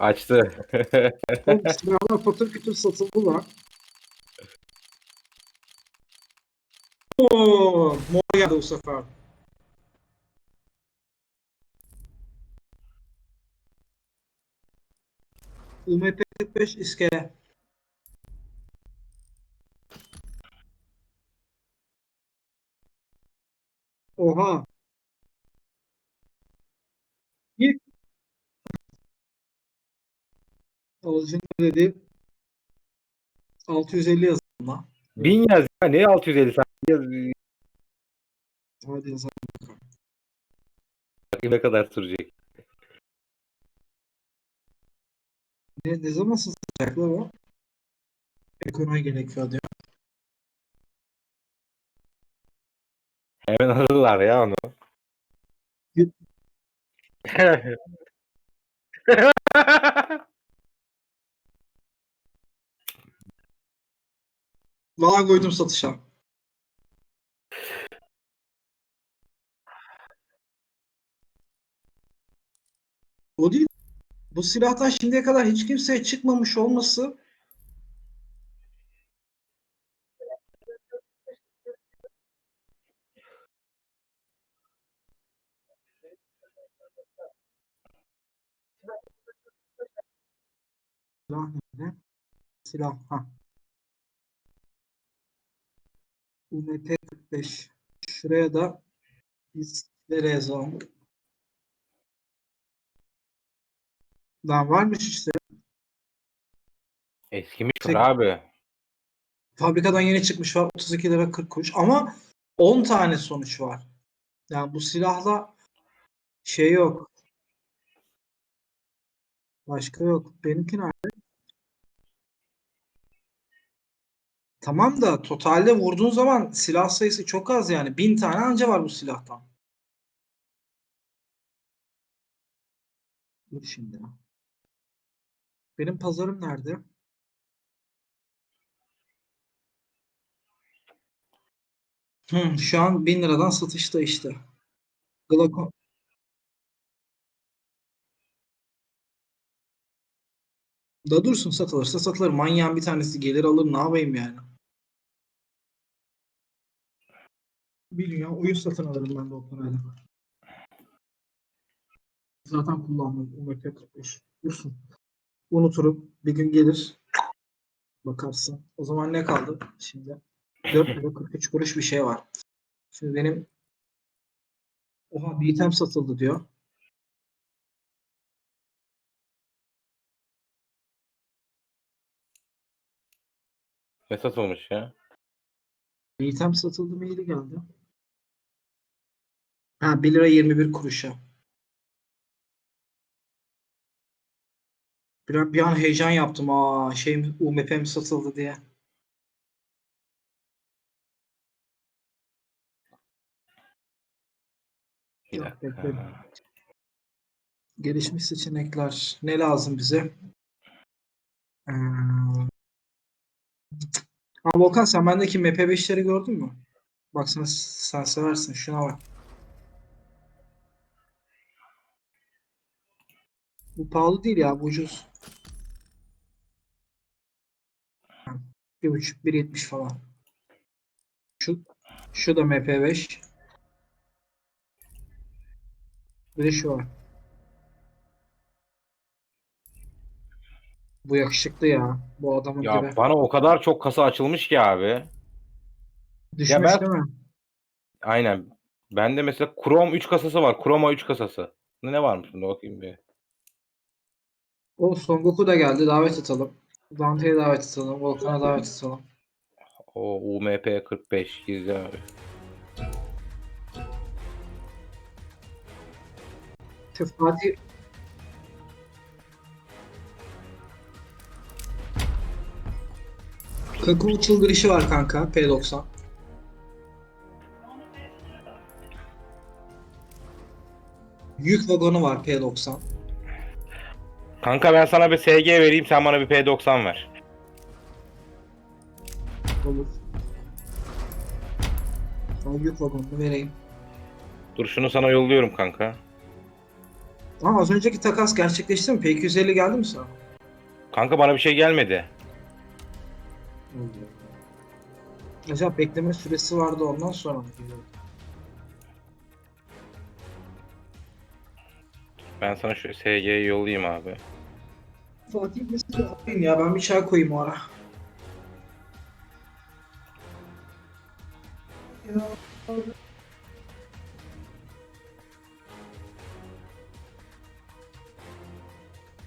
Açtı. Oğlum silahlar patır satıldı lan. Oo, mor geldi bu sefer. UMP 45 iskele. Oha. Alıcının dedi 650 yazın lan. Bin yaz ya. Ne 650 sen yaz. Hadi yazalım. Ne kadar sürecek? Ne, ne zaman satacaklar o? Ekonomi gerekiyor diyor. Hemen alırlar ya onu. Valla koydum satışa. O değil. Bu silahtan şimdiye kadar hiç kimseye çıkmamış olması Silah nerede? Silah. Ha. UMP 45. Şuraya da yazalım? Daha varmış işte. Eskimiş Tek- abi. Fabrikadan yeni çıkmış var 32 lira 40 kuruş ama 10 tane sonuç var. Yani bu silahla şey yok. Başka yok. Benimki nerede? Tamam da totalde vurduğun zaman silah sayısı çok az yani. Bin tane anca var bu silahtan. Dur şimdi. Benim pazarım nerede? Hı, şu an 1000 liradan satışta işte. Glocko. Da dursun satılırsa satılır. Manyağın bir tanesi gelir alır ne yapayım yani. Bilmiyorum. Oyun satın alırım ben de o parayla. Zaten kullandım. UMP 45. Dursun. Unuturum. Bir gün gelir. Bakarsın. O zaman ne kaldı? Şimdi 4 lira 43 kuruş bir şey var. Şimdi benim Oha bir item satıldı diyor. Ne satılmış ya? Bir item satıldı maili geldi. Ha 1 lira 21 kuruşa. Bir an, bir an heyecan yaptım. Aa şey mi, UMP mi satıldı diye. Bir dakika. Gelişmiş seçenekler. Ne lazım bize? Hmm. Aa, Volkan sen bendeki MP5'leri gördün mü? Bak sen, sen seversin. Şuna bak. Bu pahalı değil ya. Bu ucuz. Bir buçuk, bir yetmiş falan. Şu, şu da MP5. Bir de şu var. Bu yakışıklı ya. Bu adamın Ya gibi. bana o kadar çok kasa açılmış ki abi. Düşmüş ben- değil mi? Aynen. Bende mesela Chrome 3 kasası var. Chroma 3 kasası. Ne varmış bunda bakayım bir. O Son Goku da geldi. Davet atalım. Dante'ye davet atalım. Volkan'a davet atalım. O UMP 45 gizli abi. Şu Fatih Kakao çıldırışı var kanka P90. Yük vagonu var P90. Kanka ben sana bir SG vereyim sen bana bir P90 ver. Olur. Sana yük vagonunu vereyim. Dur şunu sana yolluyorum kanka. Ama az önceki takas gerçekleşti mi? P250 geldi mi sana? Kanka bana bir şey gelmedi. Acaba bekleme süresi vardı ondan sonra mı geliyor? Ben sana şu SG'yi yollayayım abi. Fatih mesela arayın ya ben bir çay koyayım o ara. Ya,